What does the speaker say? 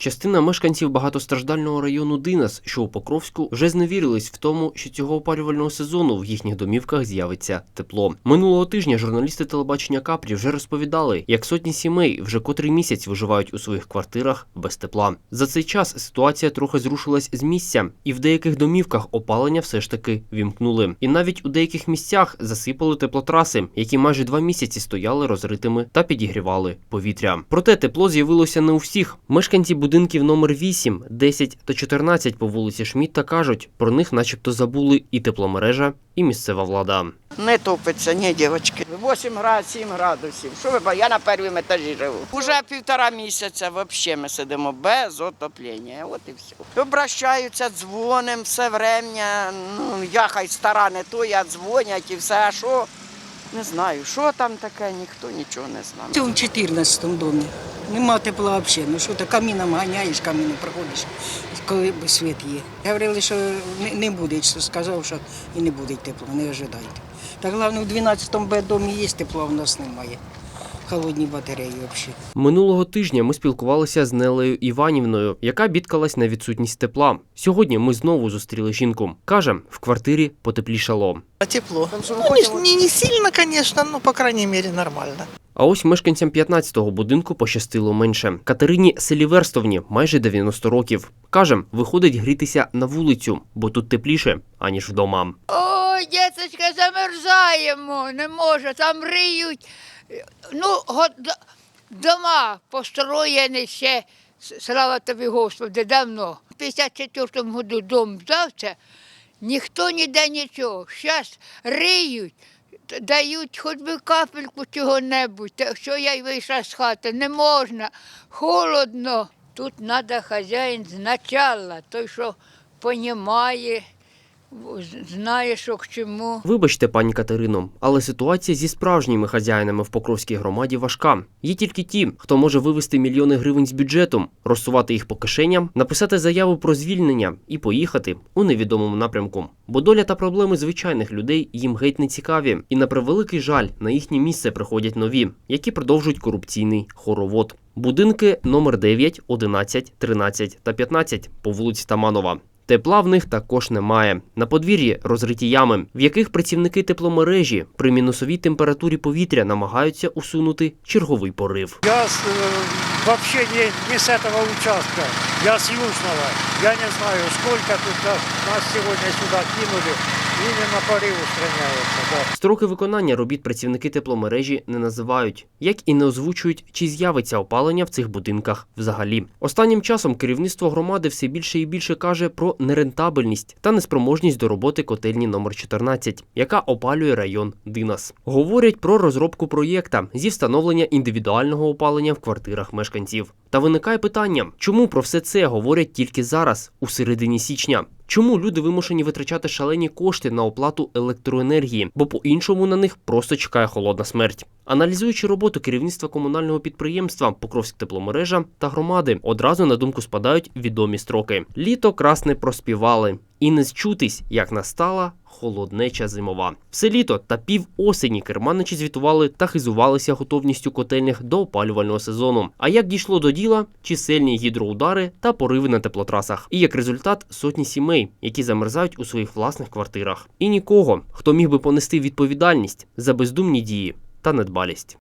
Частина мешканців багатостраждального району Динас, що у Покровську, вже зневірились в тому, що цього опалювального сезону в їхніх домівках з'явиться тепло. Минулого тижня журналісти телебачення Капрі вже розповідали, як сотні сімей вже котрий місяць виживають у своїх квартирах без тепла. За цей час ситуація трохи зрушилась з місця, і в деяких домівках опалення все ж таки вімкнули. І навіть у деяких місцях засипали теплотраси, які майже два місяці стояли розритими та підігрівали повітря. Проте тепло з'явилося не у всіх. Мешканці будинків номер 8, 10 та 14 по вулиці Шмітта кажуть, про них начебто забули і тепломережа, і місцева влада. Не топиться, ні, дівчатки. 8 градусів, 7 градусів. Що ви, я на першому етажі живу. Уже півтора місяця взагалі ми сидимо без отоплення. От і все. Обращаються, дзвоним все врем'я. Ну, я хай стара, не то, я дзвонять і все. А що? Не знаю, що там таке, ніхто нічого не знає. В 14 домі. Нема тепла взагалі. Ну що ти каміном ганяєш, каміном проходиш, коли світ є. Говорили, що не, буде, що сказав, що і не буде тепла, не ожидайте. Так головне, в 12 Б домі є тепло, а в нас немає. Холодні батареї взагалі. Минулого тижня ми спілкувалися з Нелею Іванівною, яка бідкалась на відсутність тепла. Сьогодні ми знову зустріли жінку. Каже, в квартирі потеплішало. Тепло. Ну, не, не, не сильно, конечно, но, по крайней мере, нормально. А ось мешканцям 15-го будинку пощастило менше. Катерині Селіверстовні майже 90 років. Каже, виходить грітися на вулицю, бо тут тепліше, аніж вдома. Ой, діточка, замерзаємо, не може, там риють. Ну, дома построєні ще, слава тобі, Господи, давно. В 54-му году дом здався, ніхто ніде нічого. Зараз риють, дають хоч би капельку чого-небудь. Що я й вийшла з хати, не можна, холодно. Тут треба хазяїн значала, той, що з- знає, що к чому. Вибачте, пані Катерино, але ситуація зі справжніми хазяїнами в Покровській громаді важка. Є тільки ті, хто може вивести мільйони гривень з бюджету, розсувати їх по кишеням, написати заяву про звільнення і поїхати у невідомому напрямку. Бо доля та проблеми звичайних людей їм геть не цікаві, і на превеликий жаль на їхнє місце приходять нові, які продовжують корупційний хоровод. Будинки номер 9, 11, 13 та 15 по вулиці Таманова. Тепла в них також немає. На подвір'ї розриті ями, в яких працівники тепломережі при мінусовій температурі повітря намагаються усунути черговий порив. Я э, вообще не, не с этого участка, я с Южного. Я не знаю, сколько тут нас сегодня сюда кинули. Именно порыв устраняется, да. Строки виконання робіт працівники тепломережі не називають, як і не озвучують, чи з'явиться опалення в цих будинках взагалі. Останнім часом керівництво громади все більше і більше каже про нерентабельність та неспроможність до роботи котельні номер 14, яка опалює район Динас. Говорять про розробку проєкта зі встановлення індивідуального опалення в квартирах мешканців. Та виникає питання, чому про все це говорять тільки зараз, у середині січня? Чому люди вимушені витрачати шалені кошти на оплату електроенергії, бо по-іншому на них просто чекає холодна смерть? Аналізуючи роботу керівництва комунального підприємства Покровськ тепломережа та громади, одразу на думку спадають відомі строки: літо красне проспівали, і не зчутись, як настала холоднеча зимова. Все літо та пів осені керманичі звітували та хизувалися готовністю котельних до опалювального сезону. А як дійшло до діла, чисельні гідроудари та пориви на теплотрасах, і як результат сотні сімей, які замерзають у своїх власних квартирах, і нікого, хто міг би понести відповідальність за бездумні дії та недбалість.